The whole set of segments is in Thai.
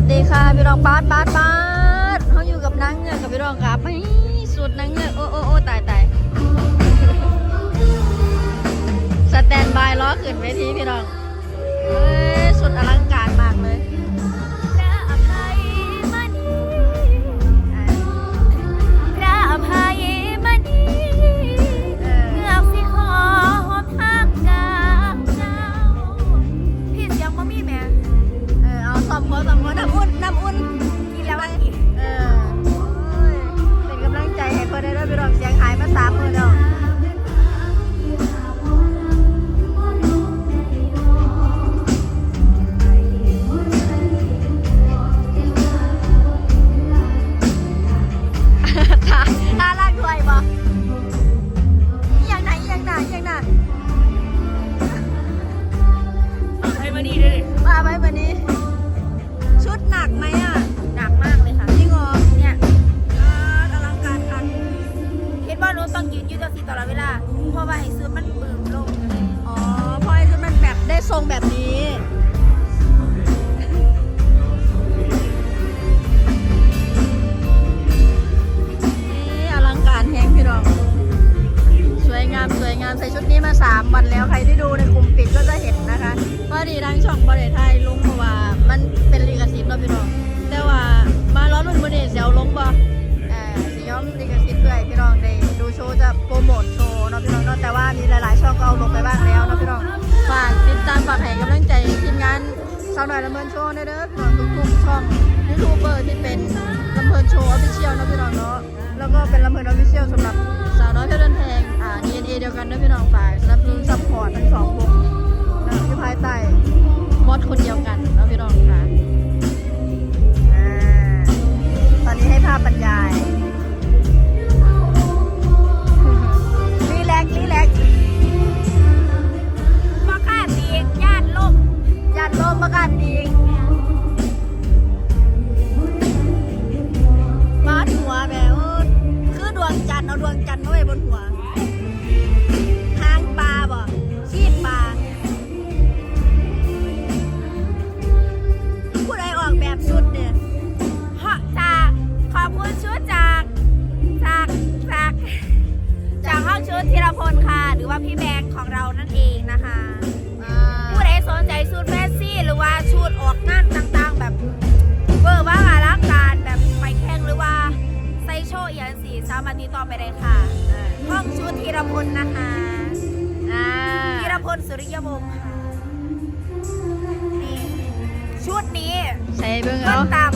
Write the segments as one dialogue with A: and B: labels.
A: วัสดีค่ะพี่รองบาสบาสบาสเขาอยู่กับนางเงือกกับพี่รองครับไม่สุดนางเงือกโอ้โอ้โอ้ตายตายสแตนบายล้อขึ้นเวทีพี่รองเฮ้ยสุดอลังการมา น้ำอุ่น
B: กินแล้วมันกิน
A: เออเป็นกำลังใจให้เพื่อนได้ด้วยไปรองเสียงหายมาสามมือแล้วท่ กไหมอะ
B: หนักมากเลยค่ะ
A: จริงเหรอ
B: เนี่ย
A: อ่าอลังการคัน
B: คิดว่าหนูต้องยืนอยืดตัวสีตลอดเวลาเพราะว่าให้ซื้อมันปืนลงเลย
A: อ๋อเพราะไอ้ชุดมันแบบได้ทรงแบบนี้ ลำเพลินโชว์ด้วยเด้อพี่น้องทุกๆช่องยูทูบเบอร์ที่เป็นลำเพลินโชว์ออฟฟิเชียลนะพี่น้องเนาะแล้วก็เป็นลำเพลินออฟฟิเชียลสำหรับสาวน้อยเพชรเดินแพงอ่า DNA เดียวกันเด้อพี่น้องฝากสนับสนุนซัพพอร์ตทั้งสองวงนะที่ภายใต้มอดคนเดียวกันนะพี่น้องค่ะ จัน รพลนะ
B: คะอ่าธีรพลสุริยวงศ์ค่ะนี่ชุดนี้
A: ใส่เบิ่ง
B: ก็
A: เอา
B: ตาม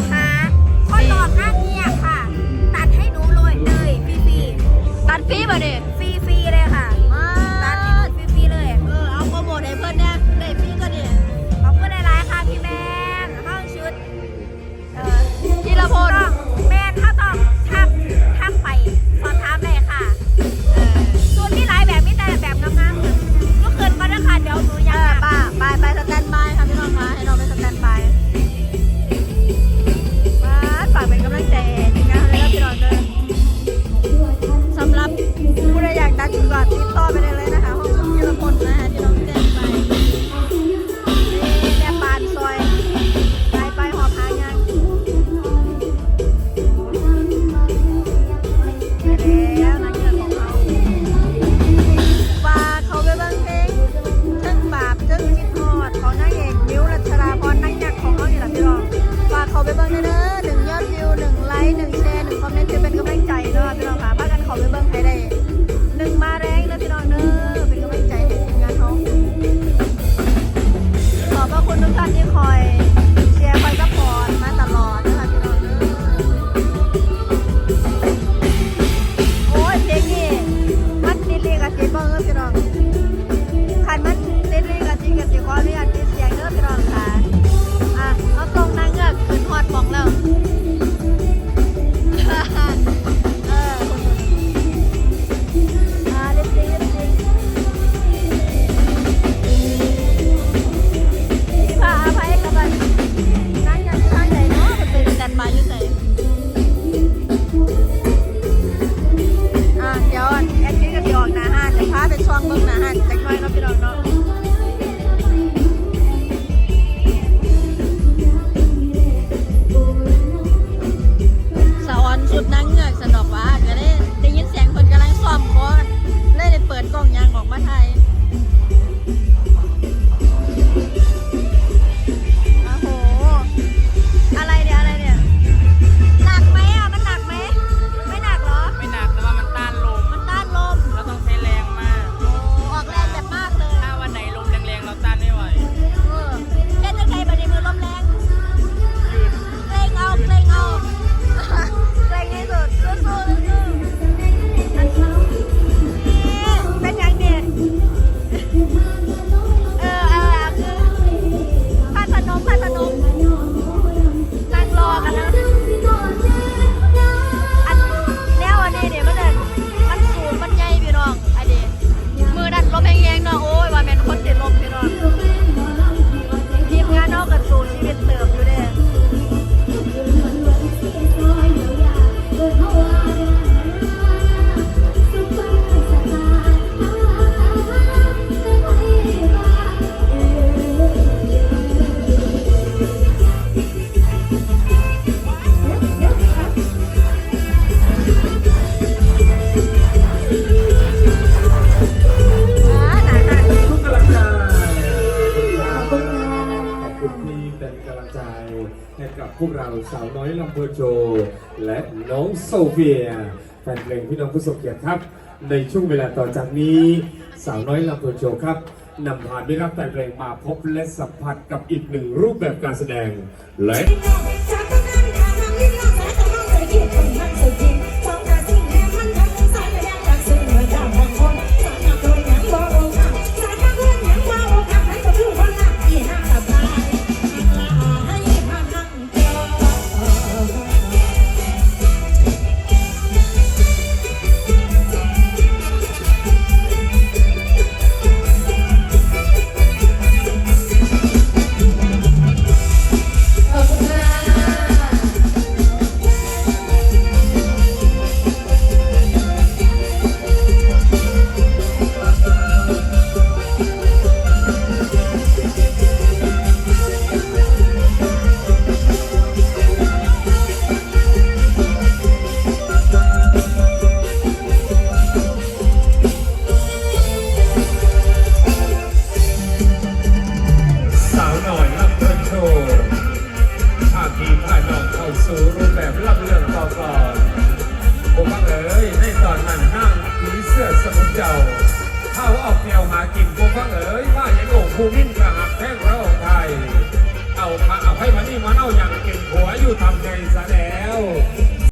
B: วกเรา
C: สาวน้อยลำเพอโจ และน้องโซเฟีย แฟนเพลงพี่น้องผู้ทรงเกียรติครับ ในช่วงเวลาต่อจากนี้ สาวน้อยลำเพอโจครับนำพาได้รับแต่เพลงมาพบและสัมผัสกับอีกหนึ่งรูปแบบการแสดงและ เจ้าเข้าออกเดียวหากินกูฟังเอ๋ยว่าอย่างโอ้ภูมินกระหักแท่งเราไทยเอาพระเอาให้มานี่มาเน่าอย่างเก่งหัวอยู่ทำในแล้ว